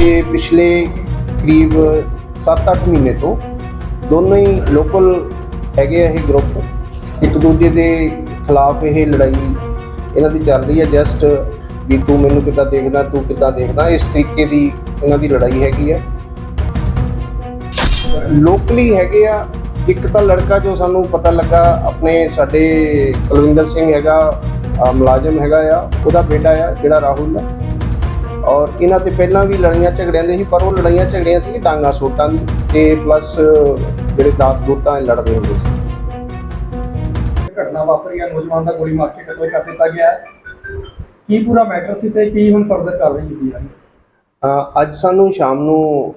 ਇਹ ਪਿਛਲੇ ਕਰੀਬ 7-8 ਮਹੀਨੇ ਤੋਂ ਦੋਨੋਂ ਹੀ ਲੋਕਲ ਹੈਗੇ ਆ ਇਹ ਗਰੁੱਪ ਇੱਕ ਦੂਜੇ ਦੇ ਖਿਲਾਫ ਇਹ ਲੜਾਈ ਇਹਨਾਂ ਦੀ ਚੱਲ ਰਹੀ ਹੈ। ਜਸਟ ਵੀ ਤੂੰ ਮੈਨੂੰ ਕਿੱਦਾਂ ਦੇਖਦਾ, ਤੂੰ ਕਿੱਦਾਂ ਦੇਖਦਾ, ਇਸ ਤਰੀਕੇ ਦੀ ਇਹਨਾਂ ਦੀ ਲੜਾਈ ਹੈਗੀ ਆ ਲੋਕਲੀ ਹੈਗੇ ਆ, ਇੱਕ ਤਾਂ ਲੜਕਾ ਜੋ ਸਾਨੂੰ ਪਤਾ ਲੱਗਾ, ਆਪਣੇ ਸਾਡੇ ਕੁਲਵਿੰਦਰ ਸਿੰਘ ਹੈਗਾ ਮੁਲਾਜ਼ਮ ਹੈਗਾ ਆ, ਉਹਦਾ ਬੇਟਾ ਆ, ਜਿਹੜਾ ਰਾਹੁਲ ਆ। ਔਰ ਇਹਨਾਂ ਤੇ ਪਹਿਲਾਂ ਵੀ ਲੜਾਈਆਂ ਝਗੜਿਆਂ ਦੇ ਸੀ ਪਰ ਉਹ ਲੜਾਈਆਂ ਝਗੜੀਆਂ ਸੀ ਡਾਂਗਾ ਸੋਟਾਂ ਦੀ ਤੇ ਪਲੱਸ ਜਿਹੜੇ ਦਾਤ ਦੂਤਾਂ ਲੜਦੇ ਹੁੰਦੇ ਸੀ। ਘਟਨਾ ਵਾਪਰੀ ਹੈ ਨੌਜਵਾਨ ਦਾ ਗੋਲੀ ਮਾਰ ਕੇ ਕਤਲ ਕਰ ਦਿੱਤਾ ਗਿਆ ਹੈ। ਕੀ ਪੂਰਾ ਮੈਟਰ ਸੀ ਤੇ ਕੀ ਹੁਣ ਫਰਦਰ ਕਾਰਵਾਈ ਕੀਤੀ ਹੈ? ਅੱਜ ਸਾਨੂੰ ਸ਼ਾਮ ਨੂੰ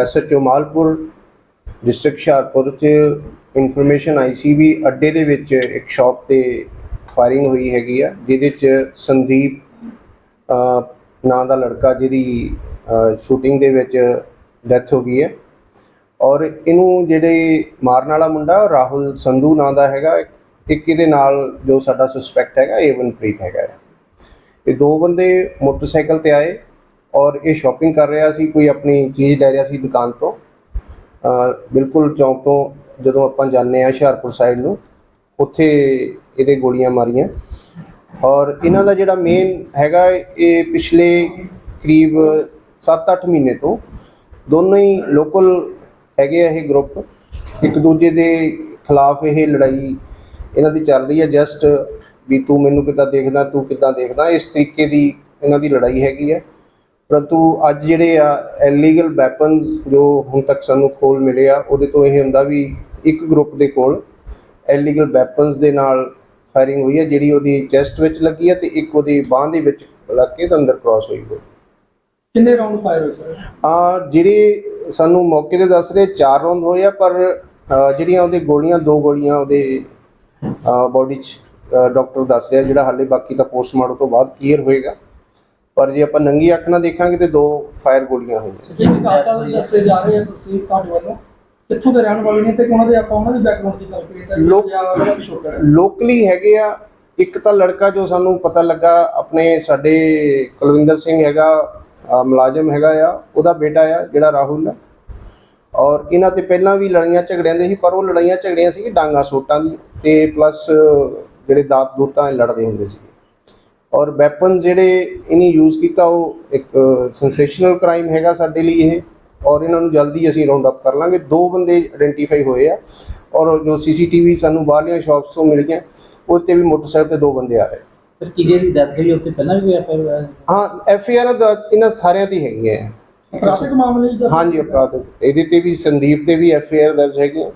ਐਸਐਚਓ ਮਾਲਪੁਰ ਡਿਸਟ੍ਰਿਕਟ ਹੁਸ਼ਿਆਰਪੁਰ ਚ ਇਨਫੋਰਮੇਸ਼ਨ ਆਈ ਸੀ ਵੀ ਅੱਡੇ ਦੇ ਵਿੱਚ ਇੱਕ ਸ਼ਾਪ ਤੇ ਫਾਇਰਿੰਗ ਹੋਈ ਹੈਗੀ ਆ ਜਿਹਦੇ ਚ ਸੰਦੀਪ ਨਾਂ ਦਾ ਲੜਕਾ ਜਿਹਦੀ ਸ਼ੂਟਿੰਗ ਦੇ ਵਿੱਚ ਡੈਥ ਹੋ ਗਈ ਹੈ। ਔਰ ਇਹਨੂੰ ਜਿਹੜੇ ਮਾਰਨ ਵਾਲਾ ਮੁੰਡਾ ਉਹ ਰਾਹੁਲ ਸੰਧੂ ਨਾਂ ਦਾ ਹੈਗਾ, ਇੱਕ ਇਹਦੇ ਨਾਲ ਜੋ ਸਾਡਾ ਸਸਪੈਕਟ ਹੈਗਾ ਏਵਨਪ੍ਰੀਤ ਹੈਗਾ ਹੈ। ਇਹ ਦੋ ਬੰਦੇ ਮੋਟਰਸਾਈਕਲ ਤੇ ਆਏ ਔਰ ਇਹ ਸ਼ਾਪਿੰਗ ਕਰ ਰਿਹਾ ਸੀ, ਕੋਈ ਆਪਣੀ ਚੀਜ਼ ਲੈ ਰਿਹਾ ਸੀ ਦੁਕਾਨ ਤੋਂ। ਬਿਲਕੁਲ ਚੌਂਕ ਤੋਂ ਜਦੋਂ ਆਪਾਂ ਜਾਂਦੇ ਆ ਹੁਸ਼ਿਆਰਪੁਰ ਸਾਈਡ ਨੂੰ, ਉੱਥੇ ਇਹਦੇ ਗੋਲੀਆਂ ਮਾਰੀਆਂ। ਔਰ ਇਹਨਾਂ ਦਾ ਜਿਹੜਾ ਮੇਨ ਹੈਗਾ ਇਹ ਪਿਛਲੇ ਕਰੀਬ 7-8 ਮਹੀਨੇ ਤੋਂ ਦੋਨੋਂ ਹੀ ਲੋਕਲ ਹੈਗੇ ਆ ਇਹ ਗਰੁੱਪ ਇੱਕ ਦੂਜੇ ਦੇ ਖਿਲਾਫ ਇਹ ਲੜਾਈ ਇਹਨਾਂ ਦੀ ਚੱਲ ਰਹੀ ਹੈ ਜਸਟ ਵੀ ਤੂੰ ਮੈਨੂੰ ਕਿੱਦਾਂ ਦੇਖਦਾ, ਤੂੰ ਕਿੱਦਾਂ ਦੇਖਦਾ, ਇਸ ਤਰੀਕੇ ਦੀ ਇਹਨਾਂ ਦੀ ਲੜਾਈ ਹੈਗੀ ਹੈ ਪਰੰਤੂ ਅੱਜ ਜਿਹੜੇ ਆ ਇਲੀਗਲ ਵੈਪਨਸ ਜੋ ਹੁਣ ਤੱਕ ਸਾਨੂੰ ਖੋਲ ਮਿਲੇ ਆ, ਉਹਦੇ ਤੋਂ ਇਹ ਹੁੰਦਾ ਵੀ ਇੱਕ ਗਰੁੱਪ ਦੇ ਕੋਲ ਇਲੀਗਲ ਵੈਪਨਸ ਦੇ ਨਾਲ ਫਾਇਰਿੰਗ ਹੋਈ ਹੈ ਜਿਹੜੀ ਉਹਦੀ ਚੈਸਟ ਵਿੱਚ ਲੱਗੀ ਹੈ ਤੇ ਇੱਕ ਉਹਦੀ ਬਾਹ ਦੇ ਵਿੱਚ ਲੱਗ ਕੇ ਤੇ ਅੰਦਰ ਕ੍ਰਾਸ ਹੋਈ ਹੋਈ ਕਿੰਨੇ ਰਾਉਂਡ ਫਾਇਰ ਹੋਏ ਸਰ ਆ ਜਿਹੜੇ ਸਾਨੂੰ ਮੌਕੇ ਤੇ ਦੱਸ ਰਹੇ ਚਾਰ ਰੌਂਦ ਹੋਏ ਆ ਪਰ ਅ, ਜਿਹੜੀਆਂ ਉਹਦੇ ਗੋਲੀਆਂ ਦੋ ਗੋਲੀਆਂ ਉਹਦੇ ਬਾਡੀ 'ਚ ਡਾਕਟਰ ਦੱਸ ਰਿਹਾ ਜਿਹੜਾ ਹਾਲੇ ਬਾਕੀ ਤਾਂ ਪੋਸਟਮਾਰਟਮ ਤੋਂ ਬਾਅਦ ਕਲੀਅਰ ਹੋਏਗਾ। ਪਰ ਜੇ ਆਪਾਂ ਨੰਗੀ ਅੱਖ ਨਾਲ ਦੇਖਾਂਗੇ ਤੇ ਦੋ ਫਾਇਰ ਗੋਲੀਆਂ ਹੋਈਆਂ। ਜਿਵੇਂ ਕਾਤਲ ਦੱਸੇ ਜਾ ਰਹੇ ਆ ਤੁਸੀਂ ਤੁਹਾਡੇ ਵੱਲੋਂ ਕਿੱਥੋਂ ਦੇ ਰਹਿਣ ਵਾਲੇ ਨੇ ਤੇ ਉਹਨਾਂ ਦੇ ਆਪਾਂ ਉਹਨਾਂ ਦੀ ਬੈਕਗ੍ਰਾਉਂਡ ਦੀ ਗੱਲ ਕਰੀਏ ਤਾਂ ਦੀ ਹੈ। ਲੋਕਲੀ ਹੈਗੇ ਆ। ਇੱਕ ਤਾਂ ਲੜਕਾ ਜੋ ਸਾਨੂੰ ਪਤਾ ਲੱਗਾ ਆਪਣੇ ਸਾਡੇ ਕੁਲਵਿੰਦਰ ਸਿੰਘ ਹੈਗਾ ਮੁਲਾਜ਼ਮ ਹੈਗਾ ਆ ਉਹਦਾ ਬੇਟਾ ਆ ਜਿਹੜਾ ਰਾਹੁਲ ਆ। ਔਰ ਇਹਨਾਂ ਤੇ ਪਹਿਲਾਂ ਵੀ ਲੜਾਈਆਂ ਝਗੜਿਆਂ ਦੇ ਸੀ ਪਰ ਉਹ ਲੜਾਈਆਂ ਝਗੜੀਆਂ ਸੀ ਡਾਂਗਾ ਸੋਟਾਂ ਦੀ ਤੇ ਪਲੱਸ ਜਿਹੜੇ ਦਾਤ ਦੂਤਾਂ ਲੜਦੇ ਹੁੰਦੇ ਸੀ ਔਰ ਵੈਪਨ ਜਿਹੜੇ ਇਹਨੇ ਯੂਜ਼ ਕੀਤਾ ਉਹ ਇੱਕ ਸੈਂਸੇਸ਼ਨਲ ਕ੍ਰਾਈਮ ਹੈਗਾ ਸਾਡੇ ਲਈ ਇਹ। ਔਰ ਇਹਨਾਂ ਨੂੰ ਜਲਦੀ ਅਸੀਂ ਰਾਉਂਡ ਅਪ ਕਰ ਲਾਂਗੇ। ਦੋ ਬੰਦੇ ਆਇਡੈਂਟੀਫਾਈ ਹੋਏ ਆ ਔਰ ਜੋ ਸੀਸੀਟੀਵੀ ਸਾਨੂੰ ਬਾਹਰਲੀਆਂ ਸ਼ਾਪਸ ਤੋਂ ਮਿਲ ਗਈਆਂ ਉਹ ਤੇ ਵੀ ਮੋਟਰਸਾਈਕਲ ਤੇ ਦੋ ਬੰਦੇ ਆ ਰਹੇ। ਸਰ ਕਿਹਦੇ ਦੀ ਡੈਥ ਹੋਈ? ਉੱਤੇ ਪਹਿਲਾਂ ਵੀ ਐਫਆਈਆਰ ਹਾਂ ਐਫ ਆਈ ਆਰ ਇਹਨਾਂ ਸਾਰਿਆਂ ਦੀ ਹੈਗੀ ਹੈ। ਟ੍ਰੈਫਿਕ ਮਾਮਲੇ ਦਾ ਹਾਂਜੀ ਅਪਰਾਧ ਇਹਦੇ ਤੇ ਵੀ ਸੰਦੀਪ ਤੇ ਵੀ ਐਫ ਆਈ ਆਰ ਦਰਜ ਹੈਗੀ ਹੈ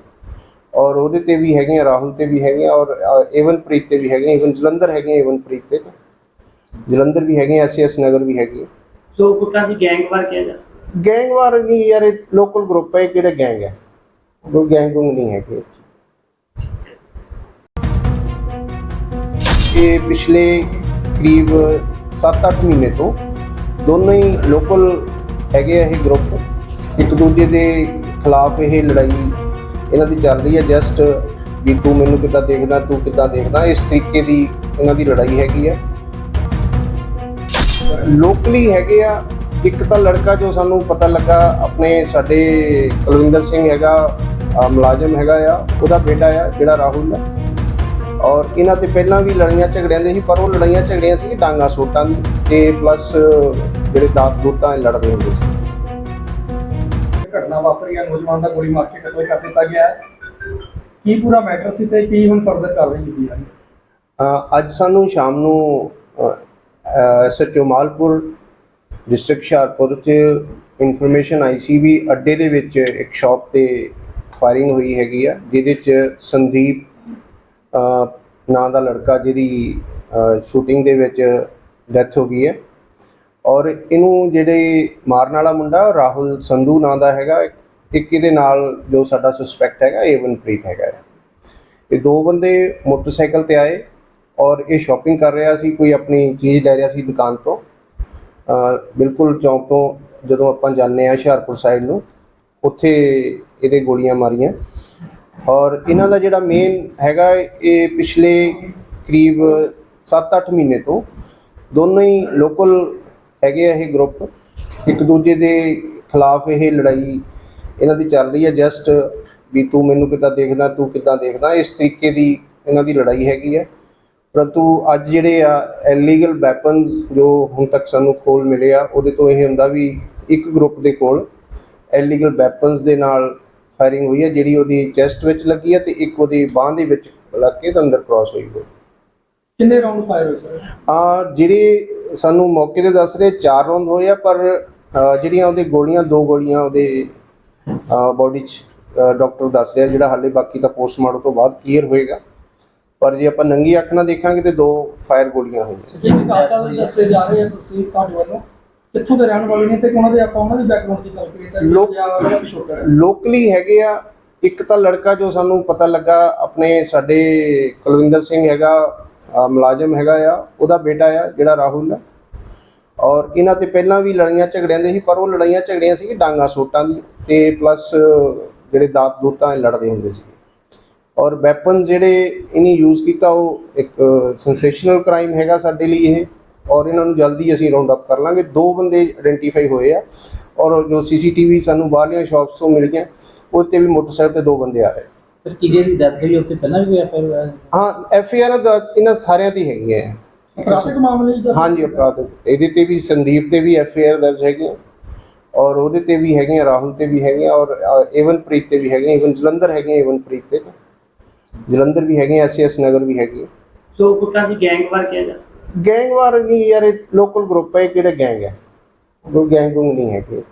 ਔਰ ਉਹਦੇ ਤੇ ਵੀ ਹੈਗੀਆਂ ਰਾਹੁਲ ਤੇ ਵੀ ਹੈਗੀਆਂ ਔਰ ਏਵਨਪ੍ਰੀਤ ਤੇ ਵੀ ਹੈਗੀਆਂ ਈਵਨ ਜਲੰਧਰ ਹੈਗੀਆਂ ਏਵਨਪ੍ਰੀਤ ਤੇ। ਜਲੰਧਰ ਵੀ ਹੈਗੀਆਂ ਐਸ ਨਗਰ ਵੀ ਹੈਗੀ ਸੋ ਕੁੱਟਾਂ ਦੀ ਗੈਂਗ ਵਾਰ ਕਿਹਾ ਜਾ ਗੈਂਗ ਵਾਰ ਨਹੀਂ ਯਾਰ ਇਹ ਲੋਕਲ ਗਰੁੱਪ ਹੈ ਕਿਹੜੇ ਗੈਂਗ ਹੈ? ਕੋਈ ਗੈਂਗ ਗੁੰਗ ਨਹੀਂ ਹੈਗੇ ਇਹ। ਪਿਛਲੇ ਕਰੀਬ 7-8 ਮਹੀਨੇ ਤੋਂ ਦੋਨੋਂ ਹੀ ਲੋਕਲ ਹੈਗੇ ਆ ਇਹ ਗਰੁੱਪ ਇੱਕ ਦੂਜੇ ਦੇ ਖਿਲਾਫ ਇਹ ਲੜਾਈ ਇਹਨਾਂ ਦੀ ਚੱਲ ਰਹੀ ਹੈ। ਜਸਟ ਵੀ ਤੂੰ ਮੈਨੂੰ ਕਿੱਦਾਂ ਦੇਖਦਾ, ਤੂੰ ਕਿੱਦਾਂ ਦੇਖਦਾ, ਇਸ ਤਰੀਕੇ ਦੀ ਇਹਨਾਂ ਦੀ ਲੜਾਈ ਹੈਗੀ ਹੈ। ਲੋਕਲੀ ਹੈਗੇ ਆ ਇੱਕ ਤਾਂ ਲੜਕਾ ਜੋ ਸਾਨੂੰ ਪਤਾ ਲੱਗਾ ਆਪਣੇ ਸਾਡੇ ਕੁਲਵਿੰਦਰ ਸਿੰਘ ਹੈਗਾ ਮੁਲਾਜ਼ਮ ਹੈਗਾ ਆ ਉਹਦਾ ਬੇਟਾ ਆ ਜਿਹੜਾ ਰਾਹੁਲ ਆ। ਔਰ ਇਹਨਾਂ ਤੇ ਪਹਿਲਾਂ ਵੀ ਲੜਾਈਆਂ ਝਗੜਿਆਂ ਦੇ ਸੀ ਪਰ ਉਹ ਲੜਾਈਆਂ ਝਗੜੀਆਂ ਸੀ ਡਾਂਗਾ ਸੋਟਾਂ ਦੀ ਤੇ ਪਲੱਸ ਜਿਹੜੇ ਦਾਤ ਦੂਤਾਂ ਲੜਦੇ ਹੁੰਦੇ ਸੀ। ਘਟਨਾ ਵਾਪਰੀ ਹੈ ਨੌਜਵਾਨ ਦਾ ਗੋਲੀ ਮਾਰ ਕੇ ਕਤਲ ਕਰ ਦਿੱਤਾ ਗਿਆ ਹੈ। ਕੀ ਪੂਰਾ ਮੈਟਰ ਸੀ ਤੇ ਕੀ ਹੁਣ ਫਰਦਰ ਕਾਰਵਾਈ ਕੀਤੀ ਹੈ? ਅੱਜ ਸਾਨੂੰ ਸ਼ਾਮ ਨੂੰ ਐਸਐਚਓ ਮਾਲਪੁਰ ਡਿਸਟ੍ਰਿਕਟ ਹੁਸ਼ਿਆਰਪੁਰ ਚ ਇਨਫੋਰਮੇਸ਼ਨ ਆਈ ਸੀ ਵੀ ਅੱਡੇ ਦੇ ਵਿੱਚ ਇੱਕ ਸ਼ਾਪ ਤੇ ਫਾਇਰਿੰਗ ਹੋਈ ਹੈਗੀ ਆ, ਜਿਹਦੇ ਚ ਸੰਦੀਪ ਨਾਂ ਦਾ ਲੜਕਾ ਜਿਹਦੀ ਸ਼ੂਟਿੰਗ ਦੇ ਵਿੱਚ ਡੈਥ ਹੋ ਗਈ ਹੈ ਔਰ ਇਹਨੂੰ ਜਿਹੜੇ ਮਾਰਨ ਵਾਲਾ ਮੁੰਡਾ, ਰਾਹੁਲ ਸੰਧੂ ਨਾਂ ਦਾ ਹੈਗਾ, ਇੱਕ ਇਹਦੇ ਨਾਲ ਜੋ ਸਾਡਾ ਸਸਪੈਕਟ ਹੈਗਾ ਏਵਨਪ੍ਰੀਤ ਹੈਗਾ ਹੈ। ਇਹ ਦੋ ਬੰਦੇ ਮੋਟਰਸਾਈਕਲ ਤੇ ਆਏ ਔਰ ਇਹ ਸ਼ਾਪਿੰਗ ਕਰ ਰਿਹਾ ਸੀ, ਕੋਈ ਆਪਣੀ ਚੀਜ਼ ਲੈ ਰਿਹਾ ਸੀ ਦੁਕਾਨ ਤੋਂ ਬਿਲਕੁਲ ਚੌਂਕ ਤੋਂ ਜਦੋਂ ਆਪਾਂ ਜਾਂਦੇ ਆ ਹੁਸ਼ਿਆਰਪੁਰ ਸਾਈਡ ਨੂੰ, ਉੱਥੇ ਇਹਦੇ ਗੋਲੀਆਂ ਮਾਰੀਆਂ। ਔਰ ਇਹਨਾਂ ਦਾ ਜਿਹੜਾ ਮੇਨ ਹੈਗਾ, ਇਹ ਪਿਛਲੇ ਕਰੀਬ 7-8 ਮਹੀਨੇ ਤੋਂ ਦੋਨੋਂ ਹੀ ਲੋਕਲ ਹੈਗੇ ਆ ਇਹ ਗਰੁੱਪ ਇੱਕ ਦੂਜੇ ਦੇ ਖਿਲਾਫ ਇਹ ਲੜਾਈ ਇਹਨਾਂ ਦੀ ਚੱਲ ਰਹੀ ਹੈ। ਜਸਟ ਵੀ ਤੂੰ ਮੈਨੂੰ ਕਿੱਦਾਂ ਦੇਖਦਾ, ਤੂੰ ਕਿੱਦਾਂ ਦੇਖਦਾ, ਇਸ ਤਰੀਕੇ ਦੀ ਇਹਨਾਂ ਦੀ ਲੜਾਈ ਹੈਗੀ ਹੈ। ਪਰੰਤੂ ਅੱਜ ਜਿਹੜੇ ਆ ਇਲੀਗਲ ਵੈਪਨਸ ਜੋ ਹੁਣ ਤੱਕ ਸਾਨੂੰ ਖੋਲ ਮਿਲੇ ਆ ਉਹਦੇ ਤੋਂ ਇਹ ਹੁੰਦਾ ਵੀ ਇੱਕ ਗਰੁੱਪ ਦੇ ਕੋਲ ਇਲੀਗਲ ਵੈਪਨਸ ਦੇ ਨਾਲ ਫਾਇਰਿੰਗ ਹੋਈ ਹੈ ਜਿਹੜੀ ਉਹਦੀ ਚੈਸਟ ਵਿੱਚ ਲੱਗੀ ਹੈ ਤੇ ਇੱਕ ਉਹਦੀ ਬਾਹ ਦੇ ਵਿੱਚ ਲੱਗ ਕੇ ਅੰਦਰ ਕ੍ਰਾਸ ਹੋਈ ਹੋਈ ਕਿੰਨੇ ਰਾਉਂਡ ਫਾਇਰ ਹੋਏ ਸਰ ਆ ਜਿਹੜੇ ਸਾਨੂੰ ਮੌਕੇ ਤੇ ਦੱਸ ਰਹੇ ਚਾਰ ਰੌਂਦ ਹੋਏ ਆ ਪਰ ਅ, ਜਿਹੜੀਆਂ ਉਹਦੇ ਗੋਲੀਆਂ ਦੋ ਗੋਲੀਆਂ ਉਹਦੇ ਬਾਡੀ 'ਚ ਡਾਕਟਰ ਦੱਸ ਰਿਹਾ ਜਿਹੜਾ ਹਾਲੇ ਬਾਕੀ ਤਾਂ ਪੋਸਟਮਾਰਟਮ ਤੋਂ ਬਾਅਦ ਕਲੀਅਰ ਹੋਏਗਾ। ਪਰ ਜੇ ਆਪਾਂ ਨੰਗੀ ਅੱਖ ਨਾਲ ਦੇਖਾਂਗੇ ਤੇ ਦੋ ਫਾਇਰ ਗੋਲੀਆਂ ਹੋਈਆਂ ਜਿਹੜੇ ਕਾਤਲ ਦੱਸੇ ਜਾ ਰਹੇ ਆ ਤੁਸੀਂ ਤੁਹਾਡੇ ਵੱਲੋਂ ਕਿੱਥੋਂ ਦੇ ਰਹਿਣ ਵਾਲੇ ਨੇ ਤੇ ਉਹਨਾਂ ਦੇ ਆਪਾਂ ਉਹਨਾਂ ਦੀ ਬੈਕਗ੍ਰਾਉਂਡ ਦੀ ਗੱਲ ਕਰੀਏ ਤਾਂ ਪਿਛੋਕੜ ਲੋਕਲੀ ਹੈਗੇ ਆ ਇੱਕ ਤਾਂ ਲੜਕਾ ਜੋ ਸਾਨੂੰ ਪਤਾ ਲੱਗਾ ਆਪਣੇ ਸਾਡੇ ਕੁਲਵਿੰਦਰ ਸਿੰਘ ਹੈਗਾ ਮੁਲਾਜ਼ਮ ਹੈਗਾ ਆ ਉਹਦਾ ਬੇਟਾ ਆ ਜਿਹੜਾ ਰਾਹੁਲ ਆ। ਔਰ ਇਹਨਾਂ ਤੇ ਪਹਿਲਾਂ ਵੀ ਲੜਾਈਆਂ ਝਗੜਿਆਂ ਦੇ ਸੀ ਪਰ ਉਹ ਲੜਾਈਆਂ ਝਗੜੀਆਂ ਸੀ ਡਾਂਗਾ ਸੋਟਾਂ ਦੀ ਤੇ ਪਲੱਸ ਜਿਹੜੇ ਦਾਤ ਦੂਤਾਂ ਲੜਦੇ ਹੁੰਦੇ ਸੀ। ਔਰ ਵੈਪਨ ਜਿਹੜੇ ਇਹਨੇ ਯੂਜ਼ ਕੀਤਾ ਉਹ ਇੱਕ ਸੈਂਸੇਸ਼ਨਲ ਕ੍ਰਾਈਮ ਹੈਗਾ ਸਾਡੇ ਲਈ ਇਹ। ਔਰ ਇਹਨਾਂ ਨੂੰ ਜਲਦੀ ਅਸੀਂ ਰਾਉਂਡ ਅਪ ਕਰ ਲਾਂਗੇ। ਦੋ ਬੰਦੇ ਆਇਡੈਂਟੀਫਾਈ ਹੋਏ ਆ। ਔਰ ਜੋ ਸੀਸੀਟੀਵੀ ਸਾਨੂੰ ਬਾਹਰਲੀਆਂ ਸ਼ਾਪਸ ਤੋਂ ਮਿਲ ਗਈਆਂ ਉਹ ਤੇ ਵੀ ਮੋਟਰਸਾਈਕਲ ਤੇ ਦੋ ਬੰਦੇ ਆ ਰਹੇ। ਸਰ ਕੀ ਜਿਹਦੀ ਡੈਥ ਹੋਈ ਉੱਤੇ ਪਹਿਲਾਂ ਵੀ ਐਫਆਈਆਰ? ਹਾਂ ਐਫ ਆਈ ਆਰ ਇਹਨਾਂ ਸਾਰਿਆਂ ਦੀ ਹੈਗੀ ਹੈ। ਅਪਰਾਧਿਕ ਮਾਮਲੇ ਦਾ ਹਾਂਜੀ ਅਪਰਾਧ ਇਹਦੇ ਤੇ ਵੀ ਸੰਦੀਪ ਤੇ ਵੀ ਐਫ ਆਈ ਆਰ ਦਰਜ ਹੈਗੀ ਹੈ ਔਰ ਉਹਦੇ ਤੇ ਵੀ ਹੈਗੀਆਂ ਰਾਹੁਲ ਤੇ ਵੀ ਹੈਗੀਆਂ ਔਰ ਏਵਨਪ੍ਰੀਤ ਤੇ ਵੀ ਹੈਗੀਆਂ ਈਵਨ ਜਲੰਧਰ ਹੈਗੀਆਂ ਏਵਨਪ੍ਰੀਤ ਤੇ। ਜਲੰਧਰ ਵੀ ਹੈਗੀਆਂ ਐਸ ਨਗਰ ਵੀ ਹੈਗੀ। ਸੋ ਕੁੱਟਾਂ ਦੀ ਗੈਂਗਵਾਰ ਕਿਹਾ ਜਾ ਸਕਦਾ। ਗੈਂਗ ਵਾਰ ਨਹੀਂ ਯਾਰ ਲੋਕਲ ਗਰੁੱਪ ਹੈ ਇਹ ਕਿਹੜਾ ਗੈਂਗ ਹੈ? ਕੋਈ ਗੈਂਗ ਗੁੰਗ ਨਹੀਂ ਹੈਗੇ।